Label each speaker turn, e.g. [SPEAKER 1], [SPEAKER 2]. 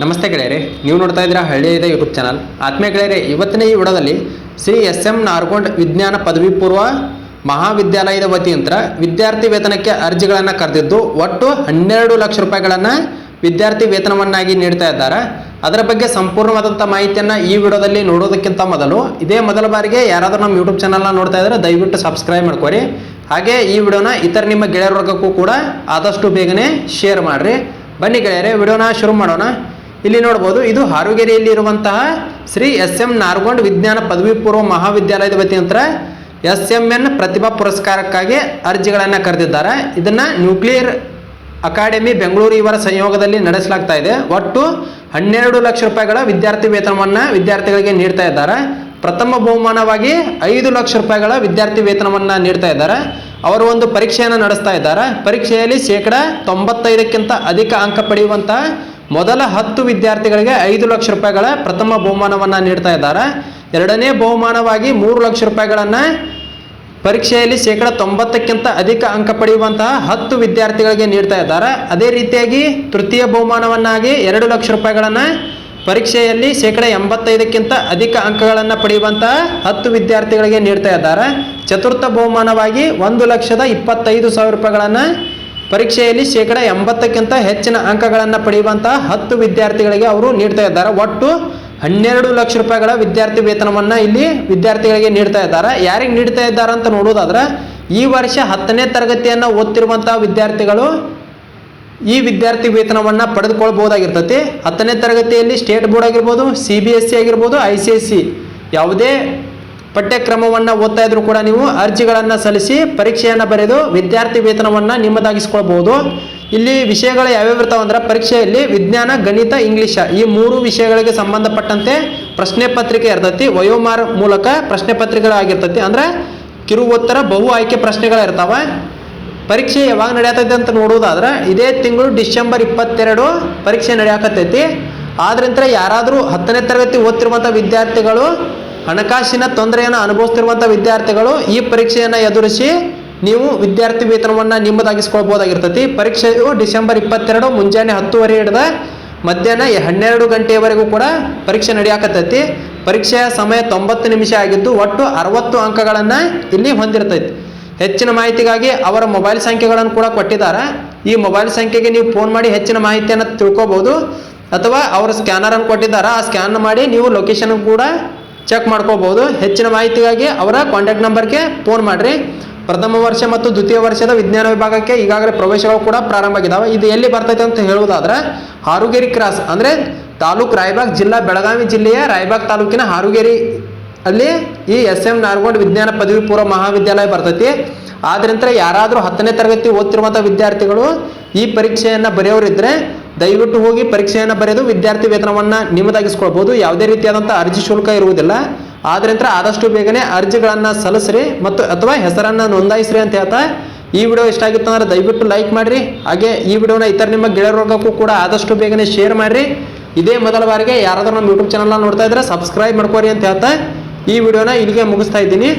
[SPEAKER 1] ನಮಸ್ತೆ ಗೆಳೆಯರೆ, ನೀವು ನೋಡ್ತಾ ಇದ್ದೀರಾ ಹಳ್ಳಿಯದ ಯೂಟ್ಯೂಬ್ ಚಾನಲ್ ಆತ್ಮೀಯ ಗೆಳೆಯರೆ, ಇವತ್ತಿನ ಈ ವಿಡೋದಲ್ಲಿ ಶ್ರೀ ಎಸ್ ಎಂ ನಾರ್ಗೊಂಡ್ ವಿಜ್ಞಾನ ಪದವಿ ಪೂರ್ವ ಮಹಾವಿದ್ಯಾಲಯದ ವತಿಯಂತ್ರ ವಿದ್ಯಾರ್ಥಿ ವೇತನಕ್ಕೆ ಅರ್ಜಿಗಳನ್ನು ಕರೆದಿದ್ದು ಒಟ್ಟು ಹನ್ನೆರಡು ಲಕ್ಷ ರೂಪಾಯಿಗಳನ್ನು ವಿದ್ಯಾರ್ಥಿ ವೇತನವನ್ನಾಗಿ ನೀಡ್ತಾ ಇದ್ದಾರೆ. ಅದರ ಬಗ್ಗೆ ಸಂಪೂರ್ಣವಾದಂಥ ಮಾಹಿತಿಯನ್ನು ಈ ವಿಡಿಯೋದಲ್ಲಿ ನೋಡೋದಕ್ಕಿಂತ ಮೊದಲು ಇದೇ ಮೊದಲ ಬಾರಿಗೆ ಯಾರಾದರೂ ನಮ್ಮ ಯೂಟ್ಯೂಬ್ ಚಾನಲ್ನ ನೋಡ್ತಾ ಇದ್ದರೆ ದಯವಿಟ್ಟು ಸಬ್ಸ್ಕ್ರೈಬ್ ಮಾಡ್ಕೊರಿ. ಹಾಗೆ ಈ ವಿಡಿಯೋನ ಇತರ ನಿಮ್ಮ ಗೆಳೆಯರ ವರ್ಗಕ್ಕೂ ಕೂಡ ಆದಷ್ಟು ಬೇಗನೆ ಶೇರ್ ಮಾಡಿರಿ. ಬನ್ನಿ ಗೆಳೆಯರೆ ವಿಡಿಯೋನ ಶುರು ಮಾಡೋಣ. ಇಲ್ಲಿ ನೋಡ್ಬೋದು, ಇದು ಹಾರುಗೆರೆಯಲ್ಲಿ ಇರುವಂತಹ ಶ್ರೀ ಎಸ್ ಎಂ ನಾರ್ಗೊಂಡ್ ವಿಜ್ಞಾನ ಪದವಿ ಪೂರ್ವ ಮಹಾವಿದ್ಯಾಲಯದ ವತಿಯಂತರ ಎಸ್ ಎಂ ಎನ್ ಪ್ರತಿಭಾ ಪುರಸ್ಕಾರಕ್ಕಾಗಿ ಅರ್ಜಿಗಳನ್ನು ಕರೆದಿದ್ದಾರೆ. ಇದನ್ನು ನ್ಯೂಕ್ಲಿಯರ್ ಅಕಾಡೆಮಿ ಬೆಂಗಳೂರು ಇವರ ಸಂಯೋಗದಲ್ಲಿ ನಡೆಸಲಾಗ್ತಾ ಇದೆ. ಒಟ್ಟು ಹನ್ನೆರಡು ಲಕ್ಷ ರೂಪಾಯಿಗಳ ವಿದ್ಯಾರ್ಥಿ ವೇತನವನ್ನು ವಿದ್ಯಾರ್ಥಿಗಳಿಗೆ ನೀಡ್ತಾ ಇದ್ದಾರೆ. ಪ್ರಥಮ ಬಹುಮಾನವಾಗಿ ಐದು ಲಕ್ಷ ರೂಪಾಯಿಗಳ ವಿದ್ಯಾರ್ಥಿ ವೇತನವನ್ನು ನೀಡ್ತಾ ಇದ್ದಾರೆ. ಅವರು ಒಂದು ಪರೀಕ್ಷೆಯನ್ನು ನಡೆಸ್ತಾ ಇದ್ದಾರೆ. ಪರೀಕ್ಷೆಯಲ್ಲಿ ಶೇಕಡ ತೊಂಬತ್ತೈದಕ್ಕಿಂತ ಅಧಿಕ ಅಂಕ ಪಡೆಯುವಂತಹ ಮೊದಲ ಹತ್ತು ವಿದ್ಯಾರ್ಥಿಗಳಿಗೆ ಐದು ಲಕ್ಷ ರೂಪಾಯಿಗಳ ಪ್ರಥಮ ಬಹುಮಾನವನ್ನು ನೀಡ್ತಾ ಇದ್ದಾರೆ. ಎರಡನೇ ಬಹುಮಾನವಾಗಿ ಮೂರು ಲಕ್ಷ ರೂಪಾಯಿಗಳನ್ನು ಪರೀಕ್ಷೆಯಲ್ಲಿ ಶೇಕಡ ತೊಂಬತ್ತಕ್ಕಿಂತ ಅಧಿಕ ಅಂಕ ಪಡೆಯುವಂತಹ ಹತ್ತು ವಿದ್ಯಾರ್ಥಿಗಳಿಗೆ ನೀಡ್ತಾ ಇದ್ದಾರೆ. ಅದೇ ರೀತಿಯಾಗಿ ತೃತೀಯ ಬಹುಮಾನವನ್ನಾಗಿ ಎರಡು ಲಕ್ಷ ರೂಪಾಯಿಗಳನ್ನು ಪರೀಕ್ಷೆಯಲ್ಲಿ ಶೇಕಡ ಎಂಬತ್ತೈದಕ್ಕಿಂತ ಅಧಿಕ ಅಂಕಗಳನ್ನು ಪಡೆಯುವಂತಹ ಹತ್ತು ವಿದ್ಯಾರ್ಥಿಗಳಿಗೆ ನೀಡ್ತಾ ಇದ್ದಾರೆ. ಚತುರ್ಥ ಬಹುಮಾನವಾಗಿ ಒಂದು ಲಕ್ಷದ ಇಪ್ಪತ್ತೈದು ಸಾವಿರ ರೂಪಾಯಿಗಳನ್ನು ಪರೀಕ್ಷೆಯಲ್ಲಿ ಶೇಕಡ ಎಂಬತ್ತಕ್ಕಿಂತ ಹೆಚ್ಚಿನ ಅಂಕಗಳನ್ನು ಪಡೆಯುವಂತಹ ಹತ್ತು ವಿದ್ಯಾರ್ಥಿಗಳಿಗೆ ಅವರು ನೀಡ್ತಾ ಇದ್ದಾರೆ. ಒಟ್ಟು ಹನ್ನೆರಡು ಲಕ್ಷ ರೂಪಾಯಿಗಳ ವಿದ್ಯಾರ್ಥಿ ವೇತನವನ್ನು ಇಲ್ಲಿ ವಿದ್ಯಾರ್ಥಿಗಳಿಗೆ ನೀಡ್ತಾ ಇದ್ದಾರೆ. ಯಾರಿಗೆ ನೀಡ್ತಾ ಇದ್ದಾರೆ ಅಂತ ನೋಡೋದಾದ್ರೆ ಈ ವರ್ಷ ಹತ್ತನೇ ತರಗತಿಯನ್ನು ಓದ್ತಿರುವಂತಹ ವಿದ್ಯಾರ್ಥಿಗಳು ಈ ವಿದ್ಯಾರ್ಥಿ ವೇತನವನ್ನು ಪಡೆದುಕೊಳ್ಬಹುದಾಗಿರ್ತತಿ. ಹತ್ತನೇ ತರಗತಿಯಲ್ಲಿ ಸ್ಟೇಟ್ ಬೋರ್ಡ್ ಆಗಿರ್ಬೋದು, ಸಿ ಬಿ ಎಸ್ ಸಿ ಆಗಿರ್ಬೋದು, ಐ ಸಿ ಎಸ್ ಸಿ ಯಾವುದೇ ಪಠ್ಯಕ್ರಮವನ್ನು ಓದ್ತಾ ಇದ್ರು ಕೂಡ ನೀವು ಅರ್ಜಿಗಳನ್ನು ಸಲ್ಲಿಸಿ ಪರೀಕ್ಷೆಯನ್ನು ಬರೆದು ವಿದ್ಯಾರ್ಥಿ ವೇತನವನ್ನು ನಿಮ್ಮದಾಗಿಸ್ಕೊಳ್ಬಹುದು ಇಲ್ಲಿ ವಿಷಯಗಳು ಯಾವ್ಯಾವ ಇರ್ತಾವೆ ಅಂದ್ರೆ ಪರೀಕ್ಷೆಯಲ್ಲಿ ವಿಜ್ಞಾನ, ಗಣಿತ, ಇಂಗ್ಲಿಷ ಈ ಮೂರು ವಿಷಯಗಳಿಗೆ ಸಂಬಂಧಪಟ್ಟಂತೆ ಪ್ರಶ್ನೆ ಪತ್ರಿಕೆ ಇರ್ತೈತಿ. ವಯೋಮಾರ್ ಮೂಲಕ ಪ್ರಶ್ನೆ ಪತ್ರಿಕೆಗಳಾಗಿರ್ತೈತಿ. ಅಂದ್ರೆ ಕಿರು ಉತ್ತರ ಬಹು ಆಯ್ಕೆ ಪ್ರಶ್ನೆಗಳಿರ್ತಾವೆ. ಪರೀಕ್ಷೆ ಯಾವಾಗ ನಡೆಯತೈತೆ ಅಂತ ನೋಡೋದಾದ್ರೆ ಇದೇ ತಿಂಗಳು ಡಿಸೆಂಬರ್ ಇಪ್ಪತ್ತೆರಡು ಪರೀಕ್ಷೆ ನಡೆಯಕತ್ತೈತಿ. ಆದ್ರಿಂದ ಯಾರಾದರೂ ಹತ್ತನೇ ತರಗತಿ ಓದ್ತಿರುವಂಥ ವಿದ್ಯಾರ್ಥಿಗಳು ಹಣಕಾಸಿನ ತೊಂದರೆಯನ್ನು ಅನುಭವಿಸ್ತಿರುವಂಥ ವಿದ್ಯಾರ್ಥಿಗಳು ಈ ಪರೀಕ್ಷೆಯನ್ನು ಎದುರಿಸಿ ನೀವು ವಿದ್ಯಾರ್ಥಿ ವೇತನವನ್ನು ನಿಮ್ಮದಾಗಿಸ್ಕೊಳ್ಬೋದಾಗಿರ್ತೈತಿ. ಪರೀಕ್ಷೆಯು ಡಿಸೆಂಬರ್ ಇಪ್ಪತ್ತೆರಡು, ಮುಂಜಾನೆ ಹತ್ತುವರೆ ಹಿಡಿದ ಮಧ್ಯಾಹ್ನ ಹನ್ನೆರಡು ಗಂಟೆಯವರೆಗೂ ಕೂಡ ಪರೀಕ್ಷೆ ನಡೆಯಾಕತ್ತೈತಿ. ಪರೀಕ್ಷೆಯ ಸಮಯ ತೊಂಬತ್ತು ನಿಮಿಷ ಆಗಿದ್ದು ಒಟ್ಟು ಅರವತ್ತು ಅಂಕಗಳನ್ನು ಇಲ್ಲಿ ಹೊಂದಿರ್ತೈತಿ. ಹೆಚ್ಚಿನ ಮಾಹಿತಿಗಾಗಿ ಅವರ ಮೊಬೈಲ್ ಸಂಖ್ಯೆಗಳನ್ನು ಕೂಡ ಕೊಟ್ಟಿದ್ದಾರೆ. ಈ ಮೊಬೈಲ್ ಸಂಖ್ಯೆಗೆ ನೀವು ಫೋನ್ ಮಾಡಿ ಹೆಚ್ಚಿನ ಮಾಹಿತಿಯನ್ನು ತಿಳ್ಕೊಬೋದು. ಅಥವಾ ಅವರ ಸ್ಕ್ಯಾನರನ್ನು ಕೊಟ್ಟಿದ್ದಾರೆ. ಆ ಸ್ಕ್ಯಾನ್ ಮಾಡಿ ನೀವು ಲೊಕೇಶನ್ ಕೂಡ ಚೆಕ್ ಮಾಡ್ಕೋಬಹುದು ಹೆಚ್ಚಿನ ಮಾಹಿತಿಗಾಗಿ ಅವರ ಕಾಂಟ್ಯಾಕ್ಟ್ ನಂಬರ್ಗೆ ಫೋನ್ ಮಾಡಿರಿ. ಪ್ರಥಮ ವರ್ಷ ಮತ್ತು ದ್ವಿತೀಯ ವರ್ಷದ ವಿಜ್ಞಾನ ವಿಭಾಗಕ್ಕೆ ಈಗಾಗಲೇ ಪ್ರವೇಶಗಳು ಕೂಡ ಪ್ರಾರಂಭ ಆಗಿದ್ದಾವೆ. ಇದು ಎಲ್ಲಿ ಬರ್ತೈತೆ ಅಂತ ಹೇಳುವುದಾದ್ರೆ, ಹಾರುಗೇರಿ ಕ್ರಾಸ್ ಅಂದರೆ ತಾಲೂಕು ರಾಯಬಾಗ್ ಜಿಲ್ಲಾ ಬೆಳಗಾವಿ ಜಿಲ್ಲೆಯ ರಾಯಬಾಗ್ ತಾಲೂಕಿನ ಹಾರುಗೇರಿ ಅಲ್ಲಿ ಈ ಎಸ್ ಎಂ ನಾರ್ಗೋಡ್ ವಿಜ್ಞಾನ ಪದವಿ ಪೂರ್ವ ಮಹಾವಿದ್ಯಾಲಯ ಬರ್ತೈತಿ. ಆದ್ರಿಂದ ಯಾರಾದರೂ ಹತ್ತನೇ ತರಗತಿ ಓದ್ತಿರುವಂಥ ವಿದ್ಯಾರ್ಥಿಗಳು ಈ ಪರೀಕ್ಷೆಯನ್ನು ಬರೆಯೋರಿದ್ರೆ ದಯವಿಟ್ಟು ಹೋಗಿ ಪರೀಕ್ಷೆಯನ್ನು ಬರೆದು ವಿದ್ಯಾರ್ಥಿ ವೇತನವನ್ನು ನಿಮ್ಮದಾಗಿಸ್ಕೊಳ್ಬೋದು ಯಾವುದೇ ರೀತಿಯಾದಂಥ ಅರ್ಜಿ ಶುಲ್ಕ ಇರುವುದಿಲ್ಲ. ಆದ್ರಿಂದ ಆದಷ್ಟು ಬೇಗನೆ ಅರ್ಜಿಗಳನ್ನು ಸಲ್ಲಿಸ್ರಿ ಮತ್ತು ಅಥವಾ ಹೆಸರನ್ನು ನೋಂದಾಯಿಸ್ರಿ ಅಂತ ಹೇಳ್ತಾ ಈ ವಿಡಿಯೋ ಇಷ್ಟ ಆಗಿತ್ತು ಅಂದರೆ ದಯವಿಟ್ಟು ಲೈಕ್ ಮಾಡಿರಿ. ಹಾಗೆ ಈ ವಿಡಿಯೋನ ಇತರ ನಿಮ್ಮ ಗೆಳೆಯರ ವರ್ಗಕ್ಕೂ ಕೂಡ ಆದಷ್ಟು ಬೇಗನೆ ಶೇರ್ ಮಾಡಿರಿ. ಇದೇ ಮೊದಲ ಬಾರಿಗೆ ಯಾರಾದರೂ ನಮ್ಮ ಯೂಟ್ಯೂಬ್ ಚಾನಲ್ನ ನೋಡ್ತಾ ಇದ್ರೆ ಸಬ್ಸ್ಕ್ರೈಬ್ ಮಾಡ್ಕೋರಿ ಅಂತ ಹೇಳ್ತಾ ಈ ವಿಡಿಯೋನ ಇಲ್ಲಿಗೆ ಮುಗಿಸ್ತಾ ಇದ್ದೀನಿ.